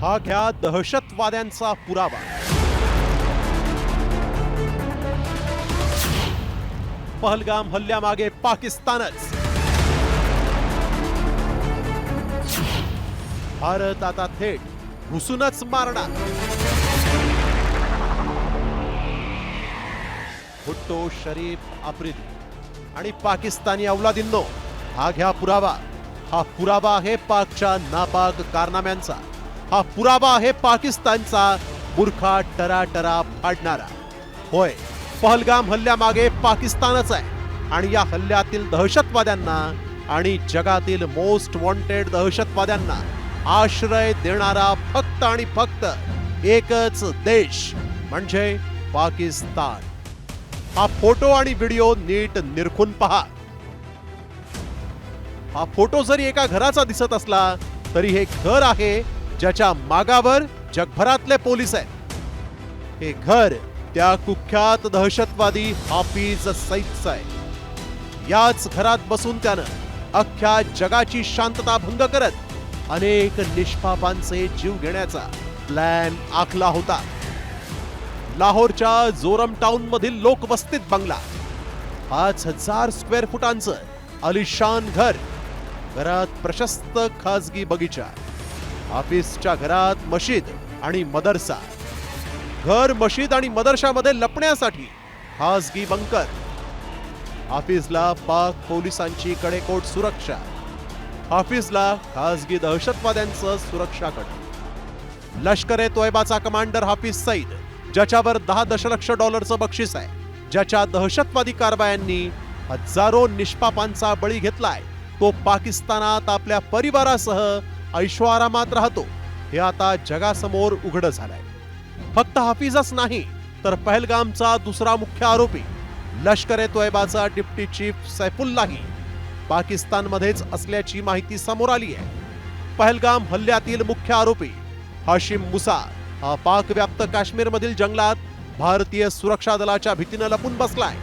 हा घ्या दहशतवाद्यांचा पुरावा. पहलगाम हल्ल्यामागे पाकिस्तानच. भारत आता थेट घुसूनच मारणार. भुट्टो शरीफ आफ्रिदी आणि पाकिस्तानी अवलादींनो हा घ्या पुरावा. हा पुरावा आहे पाकच्या नापाक कारनाम्यांचा. हा पुरावा आहे पाकिस्तानचा. बुरखा टराटरा फाडणारा. होय पहलगाम हल्ल्यामागे पाकिस्तानच आहे. आणि या हल्ल्यातील दहशतवाद्यांना आणि जगातील मोस्ट वॉन्टेड दहशतवाद्यांना आश्रय देणारा फक्त आणि फक्त एकच देश म्हणजे पाकिस्तान. हा फोटो आणि व्हिडिओ नीट निरखून पहा. हा फोटो जरी एका घराचा दिसत असला तरी हे घर आहे ज्याच्या मागावर जगभरातले पोलीस आहेत. हे घर त्या कुख्यात दहशतवादी हाफिज सईदचं आहे. याच घरात बसून त्यानं अख्ख्या जगाची शांतता भंग करत अनेक निष्पापांचे जीव घेण्याचा प्लॅन आखला होता. लाहोरच्या जोरम टाउन मधील लोकवस्तीत बंगला. पाच हजार स्क्वेअर फुटांचं अलिशान घर. घरात प्रशस्त खाजगी बगीचा. ऑफिसच्या घरात मशीद आणि मदरसा. घर मशीद आणि मदरशामध्ये लपण्यासाठी खाजगी बंकर. ऑफिसला पाक पोलिसांची कडेकोट सुरक्षा. ऑफिसला खाजगी दहशतवाद्यांचं सुरक्षा कट. लष्कर ए तोयबाचा कमांडर हाफिज सईद ज्याच्यावर दहा दशलक्ष डॉलरचं बक्षीस आहे ज्याच्या दहशतवादी कारवायांनी हजारो निष्पापांचा बळी घेतलाय तो पाकिस्तानात आपल्या परिवारासह ऐश्वारामात राहतो. हे आता जगासमोर उघड झालंय. फक्त हाफिजच नाही तर पहलगामचा दुसरा मुख्य आरोपी लष्कर ए तोयबाचा डिप्टी चीफ सैफुल्लाही पाकिस्तानमध्येच असल्याची माहिती समोर आली आहे. पहलगाम हल्ल्यातील मुख्य आरोपी हाशिम मुसा हा पाकव्याप्त काश्मीरमधील जंगलात भारतीय सुरक्षा दलाच्या भीतीनं लपून बसलाय.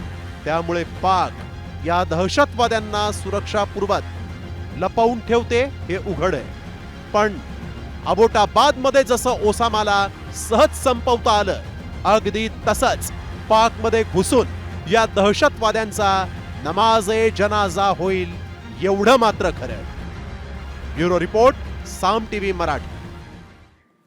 त्यामुळे पाक या दहशतवाद्यांना सुरक्षा पूर्वत लपवून ठेवते हे उघड आहे. पण अबोटाबादमध्ये जसं ओसामाला सहज संपवता आलं अगदी तसंच पाकमध्ये घुसून या दहशतवाद्यांचा नमाज ए जनाजा होईल एवढं मात्र खरं bureau report Saam TV Marathi.